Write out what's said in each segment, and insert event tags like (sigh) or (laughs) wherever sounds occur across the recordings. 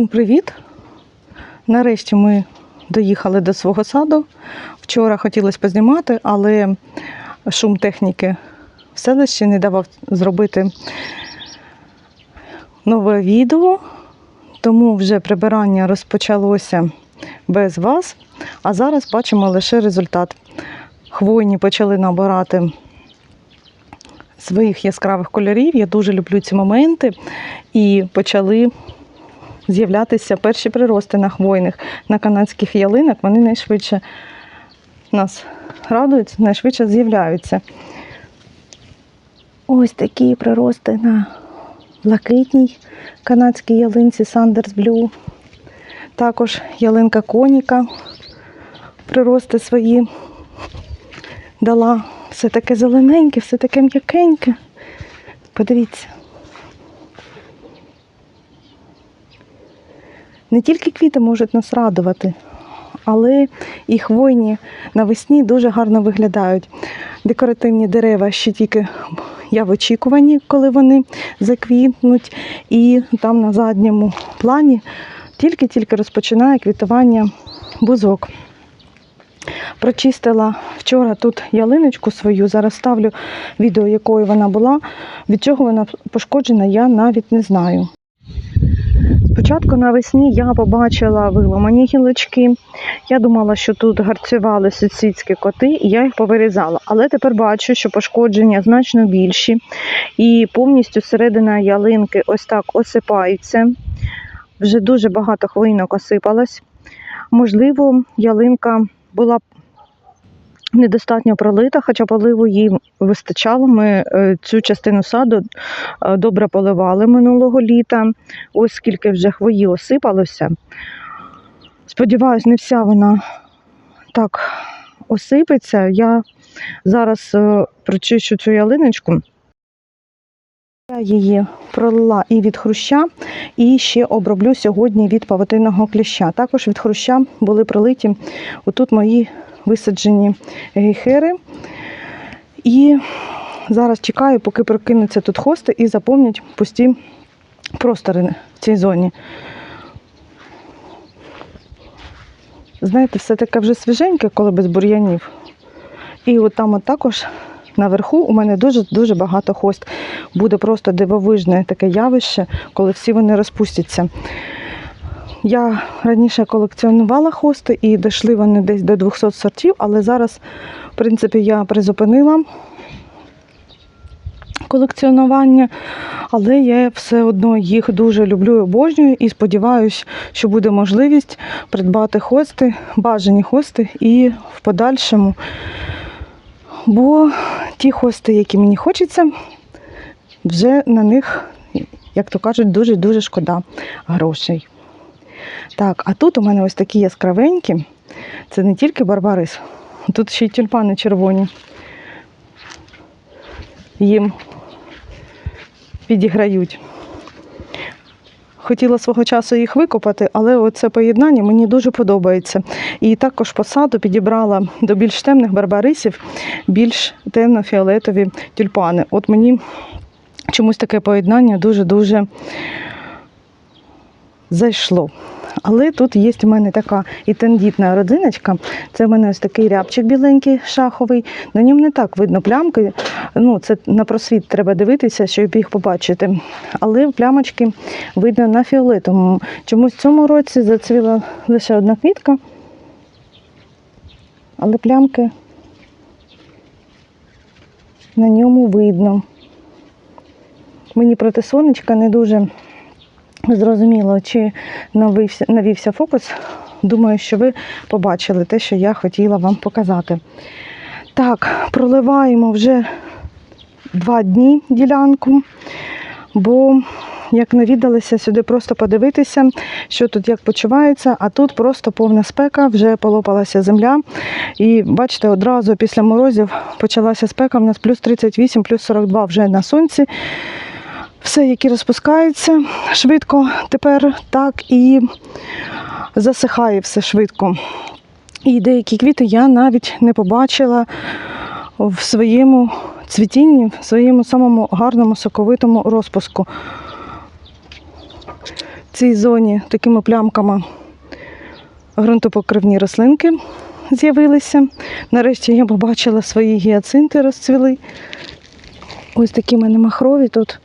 Всім привіт! Нарешті ми доїхали до свого саду. Вчора хотілося познімати, але шум техніки в селищі не давав зробити нове відео, тому вже прибирання розпочалося без вас. А зараз бачимо лише результат. Хвойні почали набирати своїх яскравих кольорів. Я дуже люблю ці моменти і почали з'являтися перші прирости на хвойних, на канадських ялинок. Вони найшвидше нас радують, найшвидше з'являються. Ось такі прирости на блакитній канадській ялинці Sanders Blue. Також ялинка коніка прирости свої дала. Все таке зелененьке, все таке м'якеньке. Подивіться. Не тільки квіти можуть нас радувати, але і хвойні навесні дуже гарно виглядають. Декоративні дерева ще тільки я в очікуванні, коли вони заквітнуть. І там на задньому плані тільки-тільки розпочинає квітування бузок. Прочистила вчора тут ялиночку свою, зараз ставлю відео, якою вона була. Від чого вона пошкоджена, я навіть не знаю. Спочатку навесні я побачила виламані гілочки. Я думала, що тут гарцювали сусідські коти, і я їх повирізала. Але тепер бачу, що пошкодження значно більші, і повністю середина ялинки ось так осипається. Вже дуже багато хвоїнок осипалось. Можливо, ялинка була недостатньо пролита, хоча поливу їй вистачало. Ми е, цю частину саду е, добре поливали минулого літа. Ось скільки вже хвої осипалося. Сподіваюсь, не вся вона так осипеться. Я зараз е, прочищу цю ялиночку. Я її пролила і від хруща, і ще оброблю сьогодні від павутинного кліща. Також від хруща були пролиті отут мої висаджені гейхери. І зараз чекаю, поки прокинуться тут хости і заповнять пусті простори в цій зоні. Знаєте, все таке вже свіженьке, коли без бур'янів. І от там от також наверху у мене дуже-дуже багато хост. Буде просто дивовижне таке явище, коли всі вони розпустяться. Я раніше колекціонувала хости і дійшли вони десь до 200 сортів, але зараз, в принципі, я призупинила колекціонування, але я все одно їх дуже люблю і обожнюю і сподіваюся, що буде можливість придбати хости, бажані хости і в подальшому. Бо ті хости, які мені хочеться, вже на них, як то кажуть, дуже-дуже шкода грошей. Так, а тут у мене ось такі яскравенькі. Це не тільки барбарис, тут ще й тюльпани червоні. Їм підіграють. Хотіла свого часу їх викопати, але оце поєднання мені дуже подобається. І також по саду підібрала до більш темних барбарисів більш темно-фіолетові тюльпани. От мені чомусь таке поєднання дуже-дуже зайшло. Але тут є у мене така і тендітна родиночка. Це в мене ось такий рябчик біленький, шаховий. На ньому не так видно плямки. Ну, це на просвіт треба дивитися, щоб їх побачити. Але плямочки видно на фіолетовому. Чомусь в цьому році зацвіла лише одна квітка. Але плямки на ньому видно. Мені проти сонечка не дуже Зрозуміло, чи навівся, навівся фокус. Думаю, що ви побачили те, що я хотіла вам показати. Так, проливаємо вже два дні ділянку, бо як навідалися сюди просто подивитися, що тут як почувається, а тут просто повна спека, вже полопалася земля. І бачите, одразу після морозів почалася спека. У нас плюс 38, плюс 42 вже на сонці все, які розпускаються швидко тепер, так і засихає все швидко. І деякі квіти я навіть не побачила в своєму цвітінні, в своєму самому гарному соковитому розпуску. В цій зоні такими плямками ґрунтопокривні рослинки з'явилися. Нарешті я побачила свої гіацинти розцвіли. Ось такі мене махрові тут.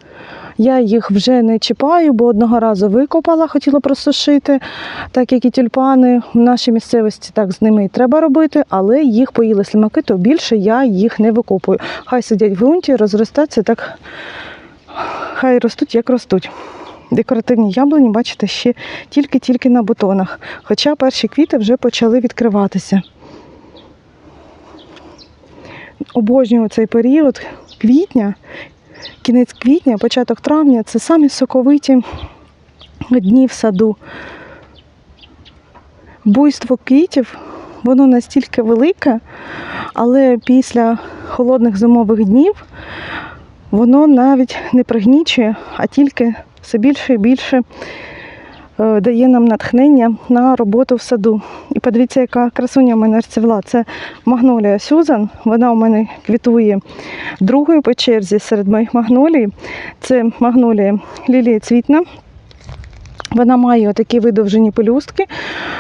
Я їх вже не чіпаю, бо одного разу викопала, хотіла просушити, так як і тюльпани в нашій місцевості так з ними і треба робити, але їх поїли слимаки, то більше я їх не викопую. Хай сидять в ґрунті, розростаться так, хай ростуть, як ростуть. Декоративні яблуні, бачите, ще тільки-тільки на бутонах. Хоча перші квіти вже почали відкриватися. Обожнюю цей період квітня, кінець квітня, початок травня це самі соковиті дні в саду. Буйство квітів, воно настільки велике, але після холодних зимових днів воно навіть не пригнічує, а тільки все більше і більше дає нам натхнення на роботу в саду. І подивіться, яка красуня в мене розцвіла. Це магнолія Сюзан. Вона у мене квітує другою по черзі серед моїх магнолій. Це магнолія лілія цвітна. Вона має такі видовжені пелюстки.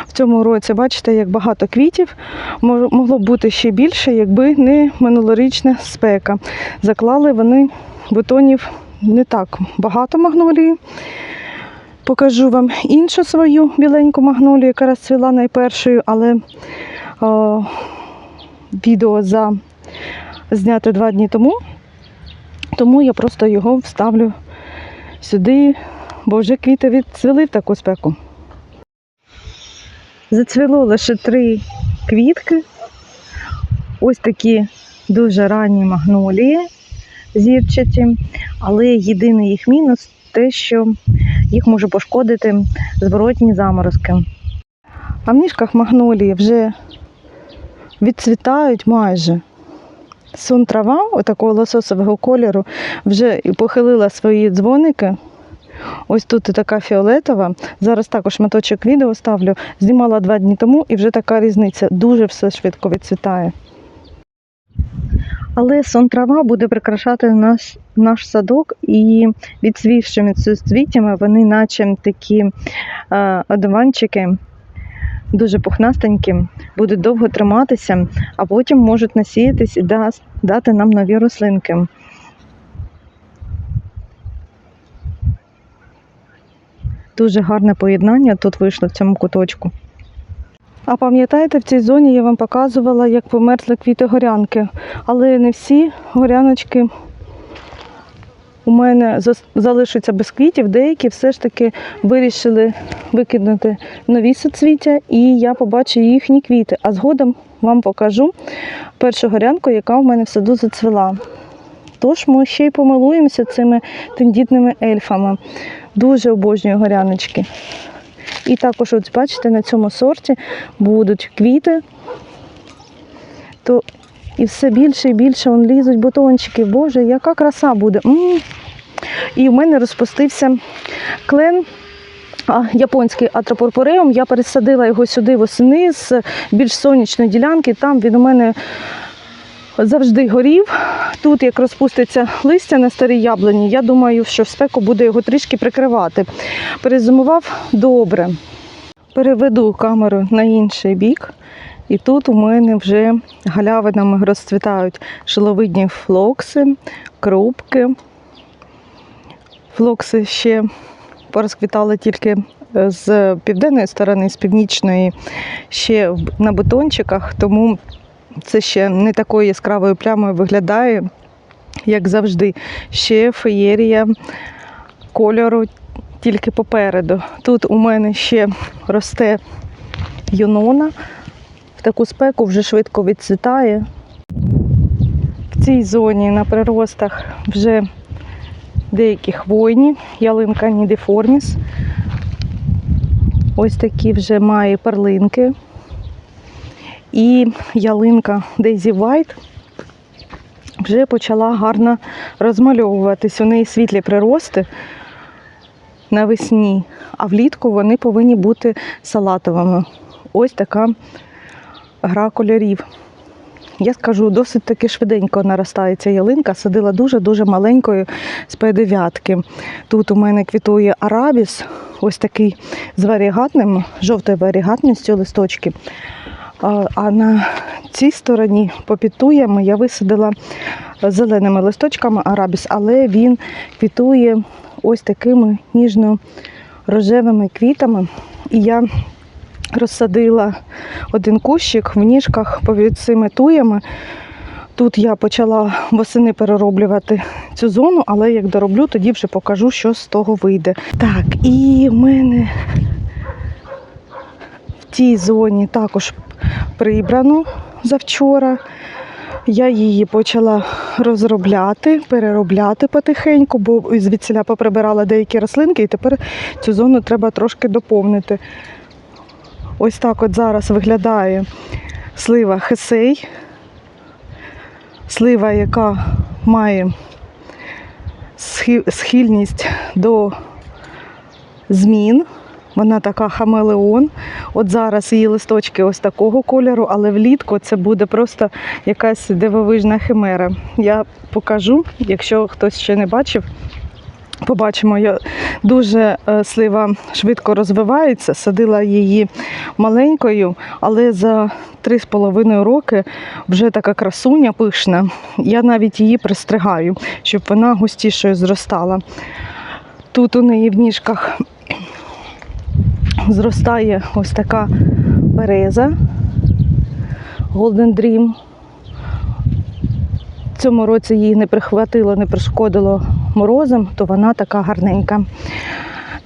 В цьому році, бачите, як багато квітів. Могло б бути ще більше, якби не минулорічна спека. Заклали вони бутонів не так багато магнолії. Покажу вам іншу свою біленьку магнолію, яка розцвіла найпершою, але о, відео за зняте два дні тому. Тому я просто його вставлю сюди, бо вже квіти відцвіли в таку спеку. Зацвіло лише три квітки. Ось такі дуже ранні магнолії зірчаті, але єдиний їх мінус те, що їх може пошкодити зворотні заморозки. А в ніжках магнолії вже відцвітають майже. Сон трава, отакого лососового кольору, вже похилила свої дзвоники. Ось тут і така фіолетова. Зараз також шматочок відео ставлю. Знімала два дні тому і вже така різниця. Дуже все швидко відцвітає. Але сон трава буде прикрашати наш, наш садок і відцвівшими суцвіттями вони, наче такі е, одуванчики, дуже пухнастенькі, будуть довго триматися, а потім можуть насіятись і дасть- дати нам нові рослинки. Дуже гарне поєднання тут вийшло в цьому куточку. А пам'ятаєте, в цій зоні я вам показувала, як померзли квіти горянки, але не всі горяночки у мене залишаться без квітів, деякі все ж таки вирішили викинути нові соцвіття, і я побачу їхні квіти. А згодом вам покажу першу горянку, яка в мене в саду зацвіла. Тож ми ще й помилуємося цими тендітними ельфами. Дуже обожнюю горяночки. І також, от бачите, на цьому сорті будуть квіти, то і все більше і більше он лізуть бутончики. Боже, яка краса буде. м І в мене розпустився клен. А, японський атропурпуреум. Я пересадила його сюди восени з більш сонячної ділянки. Там він у мене завжди горів. Тут, як розпуститься листя на старій яблуні, я думаю, що в спеку буде його трішки прикривати. Перезимував добре. Переведу камеру на інший бік. І тут у мене вже галявинами розцвітають шиловидні флокси, крупки. Флокси ще порозквітали тільки е, з південної сторони, з північної, ще на бутончиках, тому це ще не такою яскравою плямою виглядає, як завжди. Ще феєрія кольору тільки попереду. Тут у мене ще росте юнона. В таку спеку вже швидко відцвітає. В цій зоні на приростах вже деякі хвойні, ялинка нідеформіс. Ось такі вже має перлинки. І ялинка Daisy White вже почала гарно розмальовуватись. У неї світлі прирости навесні, а влітку вони повинні бути салатовими. Ось така гра кольорів. Я скажу, досить таки швиденько наростає ця ялинка. Садила дуже-дуже маленькою з П9. Тут у мене квітує арабіс, ось такий з варігатним, жовтою варігатністю листочки. А на цій стороні попід туями я висадила зеленими листочками арабіс, але він квітує ось такими ніжно-рожевими квітами. І я розсадила один кущик в ніжках повід цими туями. Тут я почала восени перероблювати цю зону, але як дороблю, тоді вже покажу, що з того вийде. Так, і в мене тій зоні також прибрано завчора. Я її почала розробляти, переробляти потихеньку, бо звідсіля поприбирала деякі рослинки, і тепер цю зону треба трошки доповнити. Ось так от зараз виглядає слива Хесей. Слива, яка має схильність до змін. Вона така хамелеон. От зараз її листочки ось такого кольору, але влітку це буде просто якась дивовижна химера. Я покажу, якщо хтось ще не бачив. Побачимо, я дуже е, слива швидко розвивається. Садила її маленькою, але за 3,5 роки вже така красуня пишна. Я навіть її пристригаю, щоб вона густішою зростала. Тут у неї в ніжках зростає ось така береза Golden Dream. В цьому році її не прихватило, не пришкодило морозом, то вона така гарненька.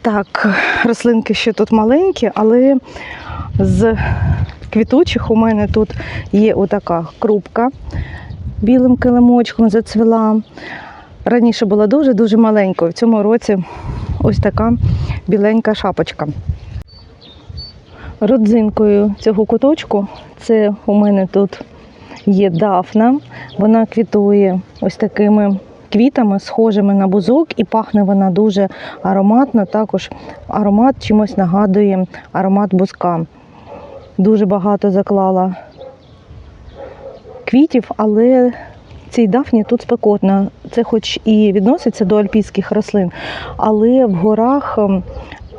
Так, рослинки ще тут маленькі, але з квітучих у мене тут є отака крупка білим килимочком зацвіла. Раніше була дуже-дуже маленькою. В цьому році ось така біленька шапочка. Родзинкою цього куточку це у мене тут є дафна. Вона квітує ось такими квітами, схожими на бузок, і пахне вона дуже ароматно. Також аромат чимось нагадує аромат бузка. Дуже багато заклала квітів, але цій дафні тут спекотно. Це хоч і відноситься до альпійських рослин, але в горах ем,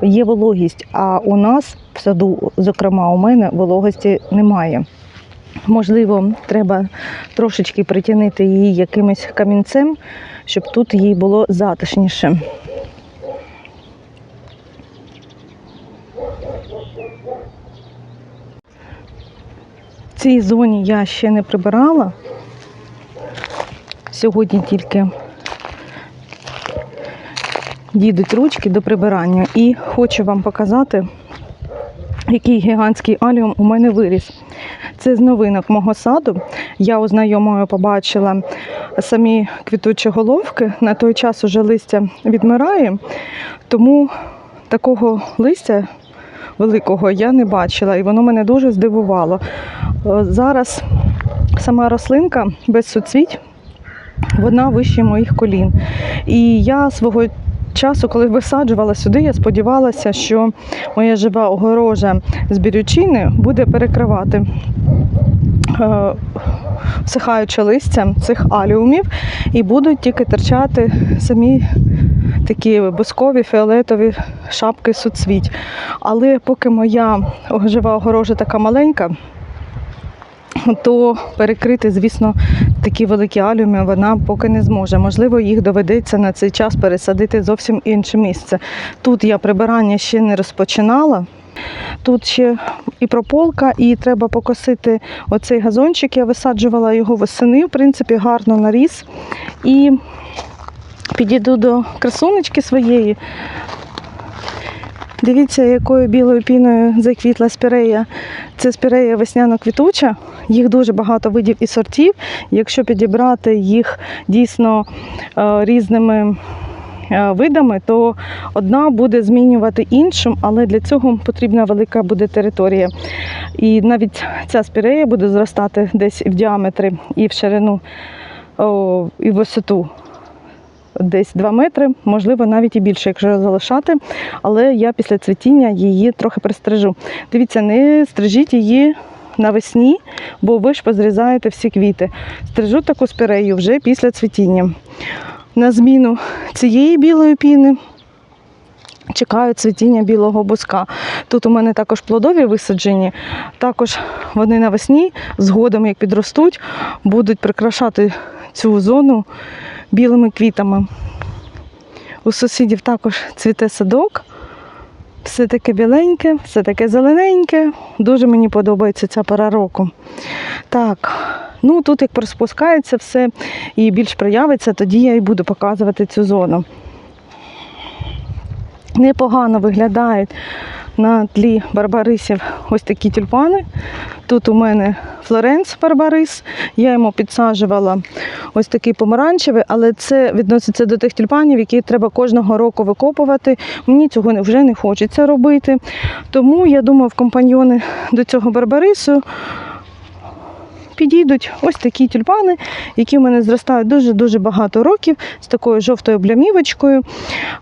є вологість, а у нас в саду, зокрема у мене, вологості немає. Можливо, треба трошечки притягнути її якимось камінцем, щоб тут їй було затишніше. В цій зоні я ще не прибирала. Сьогодні тільки дійдуть ручки до прибирання. І хочу вам показати, який гігантський аліум у мене виріс. Це з новинок мого саду. Я у знайомої побачила самі квітучі головки. На той час уже листя відмирає, тому такого листя великого я не бачила, і воно мене дуже здивувало. Е, Зараз сама рослинка без суцвіть, вона вище моїх колін. І я свого часу, коли висаджувала сюди, я сподівалася, що моя жива огорожа з бірючини буде перекривати е, всихаюче листя цих аліумів, і будуть тільки терчати самі такі бускові фіолетові шапки суцвіть. Але поки моя жива огорожа така маленька, то перекрити, звісно, такі великі алюми вона поки не зможе. Можливо, їх доведеться на цей час пересадити зовсім інше місце. Тут я прибирання ще не розпочинала. Тут ще і прополка, і треба покосити оцей газончик. Я висаджувала його восени, в принципі, гарно наріс. І підійду до красунечки своєї. Дивіться, якою білою піною заквітла спірея. Це спірея весняно-квітуча. Їх дуже багато видів і сортів. Якщо підібрати їх дійсно е, різними е, видами, то одна буде змінювати іншу, але для цього потрібна велика буде територія. І навіть ця спірея буде зростати десь в діаметрі і в ширину, і в висоту десь 2 метри, можливо, навіть і більше, якщо залишати. Але я після цвітіння її трохи пристрижу. Дивіться, не стрижіть її навесні, бо ви ж позрізаєте всі квіти. Стрижу таку спірею вже після цвітіння. На зміну цієї білої піни Чекаю цвітіння білого буска. Тут у мене також плодові висаджені. Також вони навесні, згодом, як підростуть, будуть прикрашати цю зону білими квітами. У сусідів також цвіте садок. Все таке біленьке, все таке зелененьке. Дуже мені подобається ця пора року. Так, ну тут як розпускається все і більш проявиться, тоді я і буду показувати цю зону. Непогано виглядають на тлі барбарисів ось такі тюльпани. Тут у мене Флоренс барбарис. Я йому підсаджувала ось такий помаранчевий, але це відноситься до тих тюльпанів, які треба кожного року викопувати. Мені цього вже не хочеться робити. Тому я думаю, в компаньйони до цього барбарису підійдуть ось такі тюльпани, які в мене зростають дуже-дуже багато років з такою жовтою блямівочкою.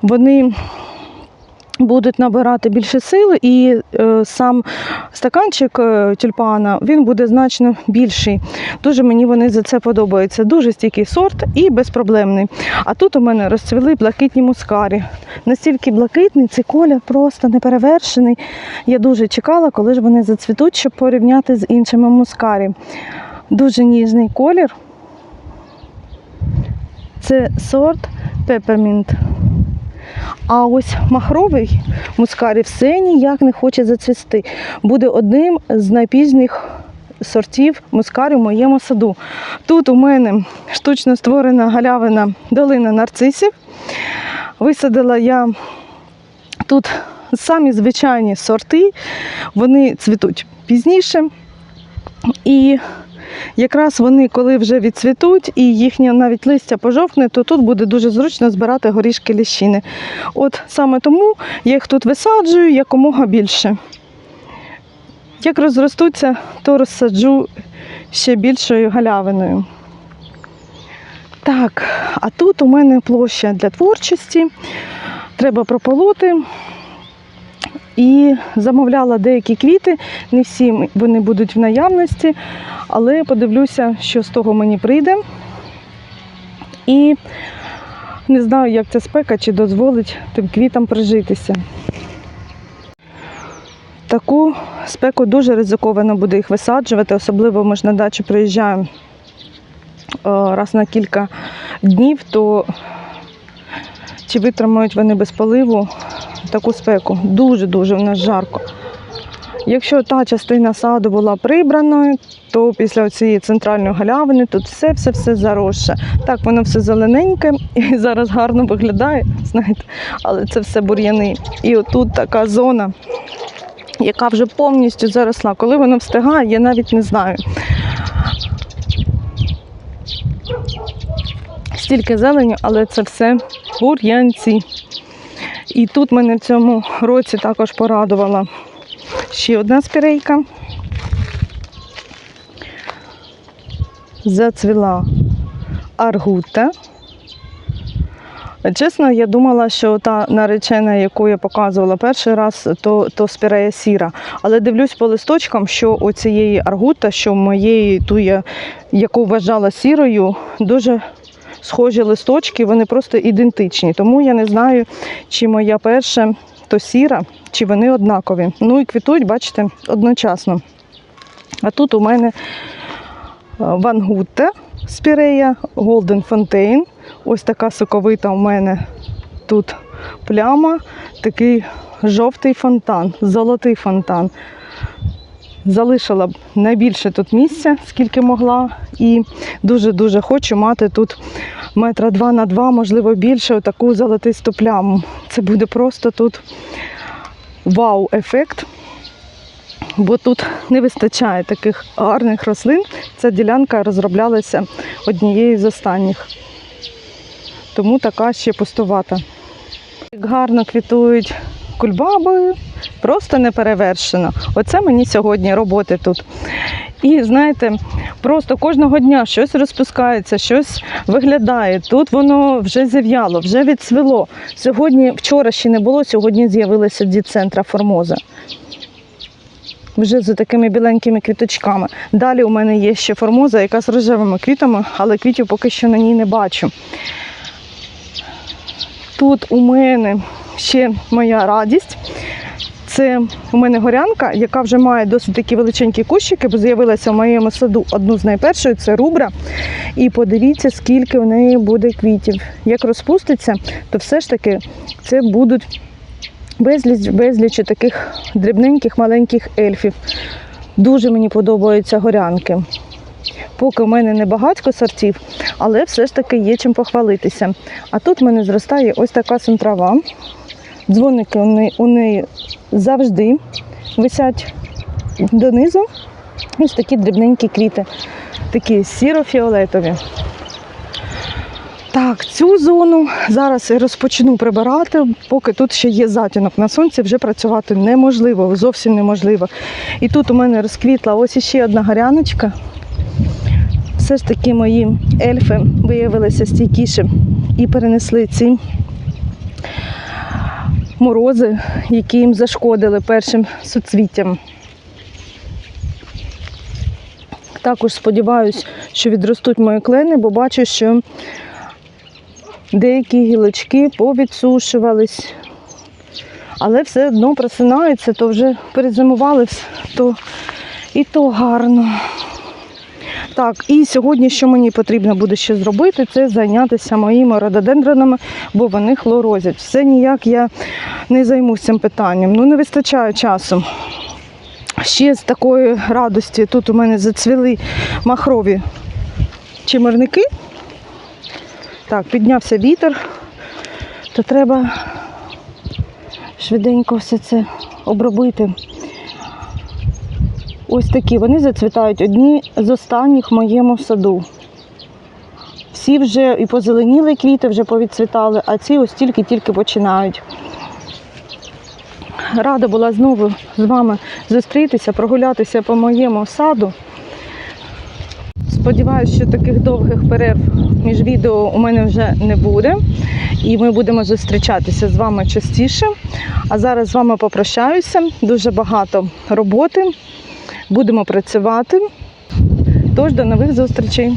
Вони будуть набирати більше сили, і е, сам стаканчик е, тюльпана він буде значно більший. Дуже мені вони за це подобаються. Дуже стійкий сорт і безпроблемний. А тут у мене розцвіли блакитні мускарі. Настільки блакитний, цей колір просто неперевершений. Я дуже чекала, коли ж вони зацвітуть, щоб порівняти з іншими мускарі. Дуже ніжний колір. Це сорт Peppermint. А ось махровий мускарі все ніяк не хоче зацвісти. Буде одним з найпізніх сортів мускарі в моєму саду. Тут у мене штучно створена галявина долина нарцисів. Висадила я тут самі звичайні сорти, вони цвітуть пізніше. І якраз вони, коли вже відцвітуть і їхнє навіть листя пожовкне, то тут буде дуже зручно збирати горішки ліщини. От саме тому я їх тут висаджую якомога більше. Як розростуться, то розсаджу ще більшою галявиною. Так, а тут у мене площа для творчості. Треба прополоти. І замовляла деякі квіти, не всі вони будуть в наявності, але подивлюся, що з того мені прийде. І не знаю, як ця спека чи дозволить тим квітам прижитися. Таку спеку дуже ризиковано буде їх висаджувати, особливо ми ж на дачу приїжджаємо е, раз на кілька днів, то чи витримають вони без поливу таку спеку. Дуже-дуже в нас жарко. Якщо та частина саду була прибраною, то після цієї центральної галявини тут все-все-все заросше. Так, воно все зелененьке і (laughs) зараз гарно виглядає, знаєте, але це все бур'яни. І отут така зона, яка вже повністю заросла. Коли воно встигає, я навіть не знаю. Стільки зелені, але це все бур'янці. І тут мене в цьому році також порадувала ще одна спірейка. Зацвіла аргута. Чесно, я думала, що та наречена, яку я показувала перший раз, то, то спірея сіра. Але дивлюсь по листочкам, що у цієї аргута, що моєї, ту я, яку вважала сірою, дуже схожі листочки, вони просто ідентичні. Тому я не знаю, чи моя перша то сіра, чи вони однакові. Ну і квітують, бачите, одночасно. А тут у мене Ван Гутте спірея, Голден Фонтейн. Ось така соковита у мене тут пляма, такий жовтий фонтан, золотий фонтан. Залишила найбільше тут місця, скільки могла, і дуже-дуже хочу мати тут метра два на два, можливо, більше, таку золотисту пляму. Це буде просто тут вау-ефект, бо тут не вистачає таких гарних рослин. Ця ділянка розроблялася однією з останніх. Тому така ще пустувата. Як гарно квітують кульбаби, просто не перевершено. Оце мені сьогодні роботи тут. І знаєте, просто кожного дня щось розпускається, щось виглядає. Тут воно вже зів'яло, вже відцвіло. Сьогодні, вчора ще не було, сьогодні з'явилася діцентра Формоза. Вже з такими біленькими квіточками. Далі у мене є ще формоза, яка з рожевими квітами, але квітів поки що на ній не бачу. Тут у мене ще моя радість. Це у мене горянка, яка вже має досить такі величенькі кущики, бо з'явилася в моєму саду одну з найпершої це рубра. І подивіться, скільки в неї буде квітів. Як розпуститься, то все ж таки це будуть безліч безліч таких дрібненьких маленьких ельфів. Дуже мені подобаються горянки. Поки в мене не багатько сортів, але все ж таки є чим похвалитися. А тут в мене зростає ось така синтрава. Дзвоники у неї, завжди висять донизу. Ось такі дрібненькі квіти, такі сіро-фіолетові. Так, цю зону зараз я розпочну прибирати, поки тут ще є затінок. На сонці вже працювати неможливо, зовсім неможливо. І тут у мене розквітла ось іще одна гаряночка. Все ж таки мої ельфи виявилися стійкіші і перенесли ці морози, які їм зашкодили першим суцвіттям. Також сподіваюся, що відростуть мої клени, бо бачу, що деякі гілочки повідсушувались. Але все одно просинаються, то вже перезимували, то і то гарно. Так, і сьогодні, що мені потрібно буде ще зробити, це зайнятися моїми рододендронами, бо вони хлорозять. Все ніяк я не займусь цим питанням. Ну, не вистачає часу. Ще з такої радості тут у мене зацвіли махрові чимерники. Так, піднявся вітер, то треба швиденько все це обробити. Ось такі вони зацвітають одні з останніх в моєму саду. Всі вже і позеленіли квіти, вже повідцвітали, а ці ось тільки-тільки починають. Рада була знову з вами зустрітися, прогулятися по моєму саду. Сподіваюся, що таких довгих перерв між відео у мене вже не буде. І ми будемо зустрічатися з вами частіше. А зараз з вами попрощаюся. Дуже багато роботи. Будемо працювати. Тож до нових зустрічей!